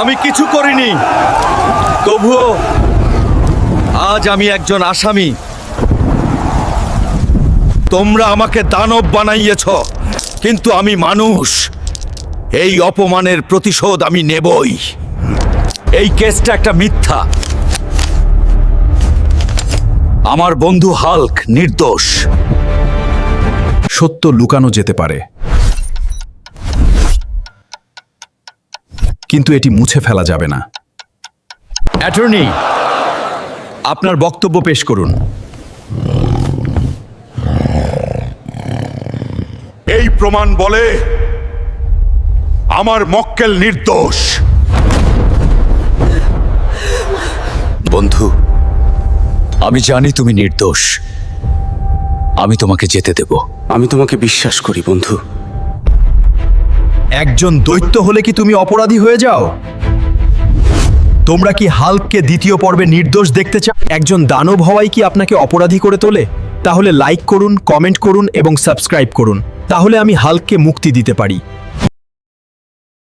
আমি কিছু করিনি। তবুও আজ আমি একজন আসামি। তোমরা আমাকে দানব বানাইয়েছ, কিন্তু আমি মানুষ। এই অপমানের প্রতিশোধ আমি নেবই। এই কেসটা একটা মিথ্যা। আমার বন্ধু হাল্ক নির্দোষ। সত্য লুকানো যেতে পারে। কিন্তু এটি মুছে ফেলা যাবে না। অ্যাটর্নি আপনার বক্তব্য পেশ করুন। এই প্রমাণ বলে আমার মক্কেল নির্দোষ। বন্ধু আমি জানি তুমি নির্দোষ। আমি তোমাকে যেতে দেব। আমি তোমাকে বিশ্বাস করি বন্ধু। একজন দৈত্য হলে কি তুমি অপরাধী হয়ে যাও? তোমরা কি হাল্ককে দ্বিতীয় পর্বে নির্দোষ দেখতে চাও? একজন দানব হওয়াই কি আপনাকে অপরাধী করে তোলে? তাহলে লাইক করুন কমেন্ট করুন এবং সাবস্ক্রাইব করুন। তাহলে আমি হাল্ককে মুক্তি দিতে পারি।